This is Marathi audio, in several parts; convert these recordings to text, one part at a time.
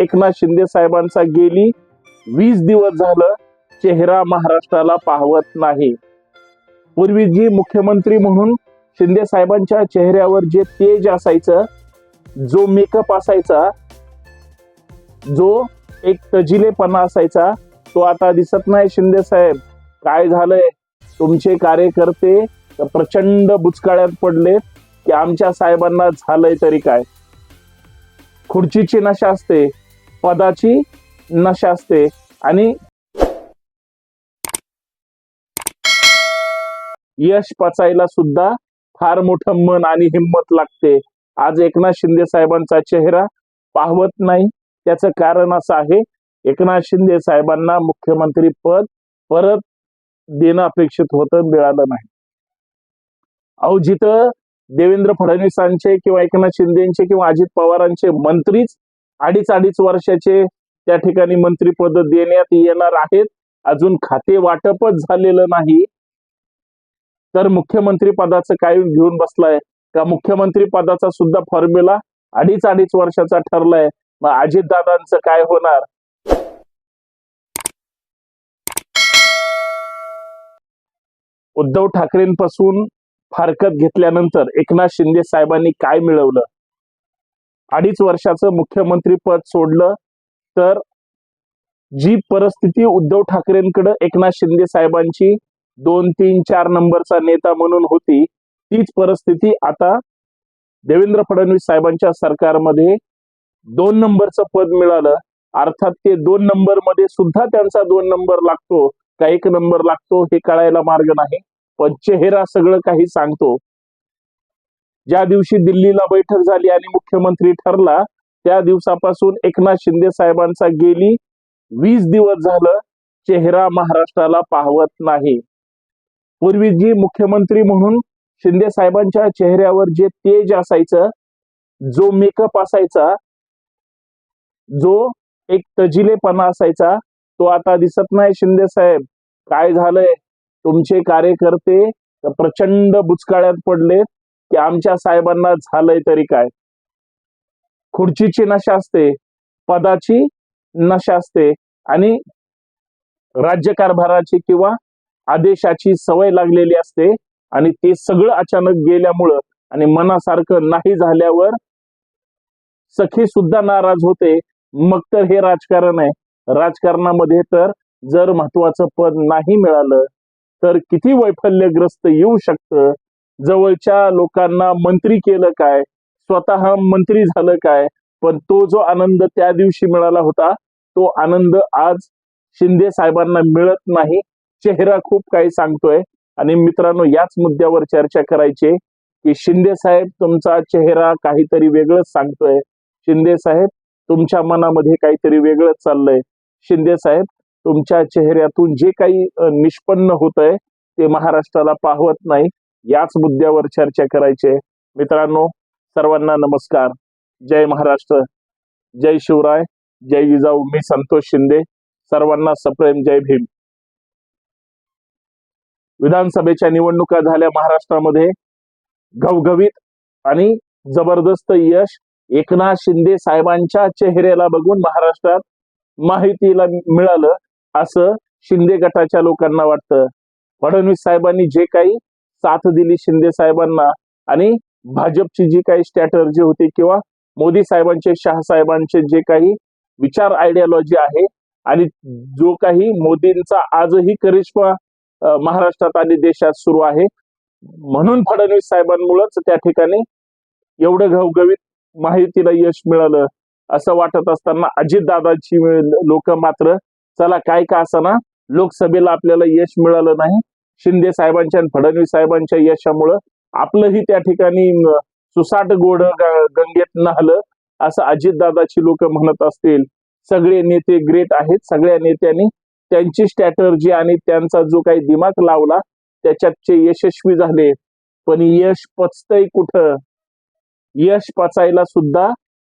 एकनाथ शिंदे साहेबांचा गेली वीस दिवस झालं चेहरा महाराष्ट्राला पाहवत नाही. पूर्वी जी मुख्यमंत्री म्हणून शिंदे साहेबांच्या चेहऱ्यावर जे तेज असायचं जो मेकअप असायचा जो एक तजिलेपणा असायचा तो आता दिसत नाही शिंदे साहेब. काय झालंय? तुमचे कार्यकर्ते प्रचंड बुचकाळ्यात पडलेत की आमच्या साहेबांना झालंय तरी काय? खुर्चीची नशा असते. पदाची नशा असते आणि यश पचायला सुद्धा फार मोठं मन आणि हिंमत लागते. आज एकनाथ शिंदे साहेबांचा चेहरा पाहवत नाही. त्याचं कारण असं आहे एकनाथ शिंदे साहेबांना मुख्यमंत्री पद परत देणं अपेक्षित होतं मिळालं नाही. अहो जिथं देवेंद्र फडणवीसांचे किंवा एकनाथ शिंदेचे किंवा अजित पवारांचे मंत्रीच अडीच अडीच वर्षाचे त्या ठिकाणी मंत्रीपद देण्यात येणार आहेत. अजून खाते वाटपच झालेलं नाही. तर मुख्यमंत्री पदाचं काय घेऊन बसलाय? का मुख्यमंत्री पदाचा सुद्धा फॉर्म्युला अडीच अडीच वर्षाचा ठरलाय? मग अजितदादांचं काय होणार? उद्धव ठाकरेंपासून फारकत घेतल्यानंतर एकनाथ शिंदे साहेबांनी काय मिळवलं? अडीच वर्षाचं मुख्यमंत्री पद सोडलं तर जी परिस्थिती उद्धव ठाकरेंकडे एकनाथ शिंदे साहेबांची दोन तीन चार नंबरचा नेता म्हणून होती तीच परिस्थिती आता देवेंद्र फडणवीस साहेबांच्या सरकारमध्ये दोन नंबरचं पद मिळालं. अर्थात ते दोन नंबरमध्ये सुद्धा त्यांचा दोन नंबर लागतो का एक नंबर लागतो हे कळायला मार्ग नाही. पण चेहरा सगळं काही सांगतो. ज्या दिवशी दिल्लीला बैठक झाली आणि मुख्यमंत्री ठरला त्या दिवसापासून एकनाथ शिंदे साहेबांचा गेली. वीस दिवस झालं चेहरा महाराष्ट्राला पाहवत नाही. पूर्वी जी मुख्यमंत्री म्हणून शिंदे साहेबांच्या चेहऱ्यावर जे तेज असायचं जो मेकअप असायचा जो एक तजिलेपणा असायचा तो आता दिसत नाही शिंदे साहेब. काय झालंय? तुमचे कार्यकर्ते प्रचंड बुचकाळ्यात पडलेत. की आमच्या साहेबांना झालंय तरी काय? खुर्चीची नशा असते पदाची नशा असते आणि राज्यकारभाराची किंवा आदेशाची सवय लागलेली असते आणि ते सगळं अचानक गेल्यामुळं आणि मनासारखं नाही झाल्यावर सखी सुद्धा नाराज होते. मग तर हे राजकारण आहे. राजकारणामध्ये तर जर महत्वाचं पद नाही मिळालं तर किती वैफल्यग्रस्त येऊ शकतं? जवळच्या लोकांना मंत्री केलं काय? स्वतः मंत्री झालं काय? पण तो जो आनंद त्या दिवशी मिळाला होता तो आनंद आज शिंदे साहेबांना मिळत नाही. चेहरा खूप काही सांगतोय. आणि मित्रांनो याच मुद्द्यावर चर्चा करायची की शिंदे साहेब तुमचा चेहरा काहीतरी वेगळंच सांगतोय. शिंदे साहेब तुमच्या मनामध्ये काहीतरी वेगळंच चाललंय. शिंदे साहेब तुमच्या चेहऱ्यातून जे काही निष्पन्न होत आहे ते महाराष्ट्राला पाहवत नाही. याच मुद्द्यावर चर्चा करायची. आहे मित्रांनो सर्वांना नमस्कार. जय महाराष्ट्र. जय शिवराय. जय जिजाऊ मी संतोष शिंदे. सर्वांना सप्रेम जय भीम. विधानसभेच्या निवडणुका झाल्या महाराष्ट्रामध्ये. घवघवीत आणि जबरदस्त यश एकनाथ शिंदे साहेबांच्या चेहऱ्याला बघून महाराष्ट्रात माहितीला मिळालं असं शिंदे गटाच्या लोकांना वाटतं. फडणवीस साहेबांनी जे काही साथ दिली शिंदे साहेबांना. आणि भाजपची जी काही स्ट्रॅटर्जी होती किंवा मोदी साहेबांचे शाह साहेबांचे जे काही विचार आयडियोलॉजी आहे आणि जो काही मोदींचा आजही करिश्मा महाराष्ट्रात आणि देशात सुरू आहे. म्हणून फडणवीस साहेबांमुळेच त्या ठिकाणी एवढं घवघवीत माहितीला यश मिळालं असं वाटत असताना अजितदादांची लोक मात्र चला काय का असना लोकसभेला आपल्याला यश मिळालं नाही. शिंदे साहेबांच्या आणि फडणवीस साहेबांच्या यशामुळं आपलंही त्या ठिकाणी सुसाट गोड गंगेत नाहलं असं अजितदादाची लोक म्हणत असतील. सगळे नेते ग्रेट आहेत. सगळ्या नेत्यांनी त्यांची स्ट्रॅटर्जी आणि त्यांचा जो काही दिमाग लावला त्याच्यात ते यशस्वी झाले. पण यश पचतय कुठं? यश पचायला सुद्धा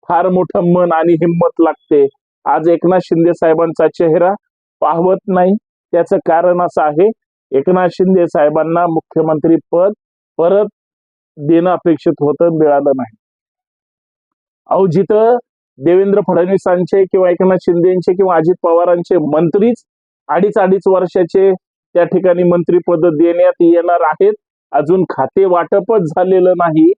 फार मोठं मन आणि हिंमत लागते. आज एकनाथ शिंदे साहेबांचा चेहरा पाहवत नाही. त्याचं कारण असं आहे एकनाथ शिंदे साहेबांना मुख्यमंत्री पद परत देणं अपेक्षित होतं मिळालं नाही. अहो जिथं देवेंद्र फडणवीसांचे किंवा एकनाथ शिंदेचे किंवा अजित पवारांचे मंत्रीच अडीच अडीच वर्षाचे त्या ठिकाणी मंत्रीपद देण्यात येणार आहेत अजून खाते वाटपच झालेलं नाही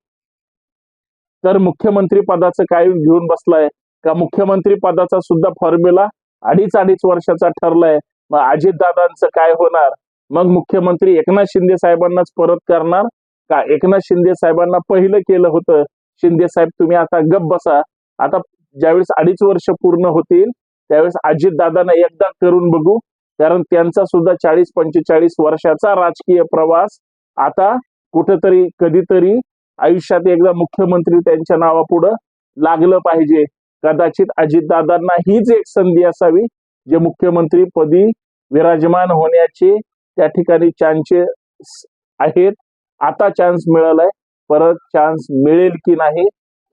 तर मुख्यमंत्री पदाचं काय घेऊन बसलाय? का मुख्यमंत्री पदाचा सुद्धा फॉर्म्युला अडीच अडीच वर्षाचा ठरलाय? मग अजितदादांचं काय होणार? मग मुख्यमंत्री एकनाथ शिंदे साहेबांनाच परत करणार? का एकनाथ शिंदे साहेबांना पहिलं केलं होतं? शिंदे साहेब तुम्ही आता गप बसा. आता ज्यावेळेस अडीच वर्ष पूर्ण होतील त्यावेळेस अजितदादांना एकदा करून बघू. कारण त्यांचा सुद्धा चाळीस पंचेचाळीस वर्षाचा राजकीय प्रवास आता कुठेतरी कधीतरी आयुष्यात एकदा मुख्यमंत्री त्यांच्या नावापुढं लागलं पाहिजे. कदाचित अजितदादांना हीच एक संधी असावी जे मुख्यमंत्री पदी विराजमान होण्याचे त्या ठिकाणी चान्सेस आहेत. आता चान्स मिळालाय. परत चान्स मिळेल की नाही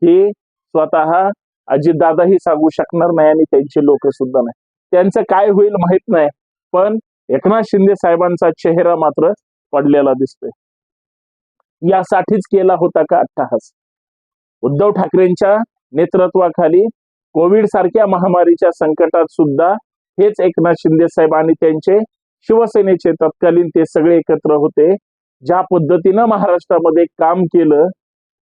हे स्वतः अजितदादाही सांगू शकणार नाही आणि त्यांचे लोक सुद्धा नाही. त्यांचं काय होईल माहीत नाही पण एकनाथ शिंदे साहेबांचा चेहरा मात्र पडलेला दिसतोय. यासाठीच केला होता का अट्टहास? उद्धव ठाकरेंच्या नेतृत्वाखाली कोविड सारख्या महामारीच्या संकटात सुद्धा हेच एकनाथ शिंदे साहेब आणि त्यांचे शिवसेनेचे तत्कालीन ते सगळे एकत्र होते ज्या पद्धतीनं महाराष्ट्रामध्ये काम केलं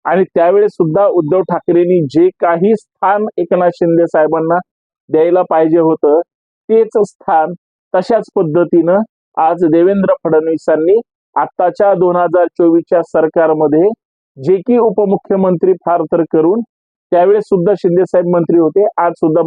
आणि त्यावेळेस सुद्धा उद्धव ठाकरेंनी जे काही स्थान एकनाथ शिंदे साहेबांना द्यायला पाहिजे होतं तेच स्थान तशाच पद्धतीनं आज देवेंद्र फडणवीसांनी आताच्या दोन हजार चोवीसच्या सरकारमध्ये जे की उपमुख्यमंत्री फार तर करून त्यावेळेस सुद्धा शिंदे साहेब मंत्री होते आज सुद्धा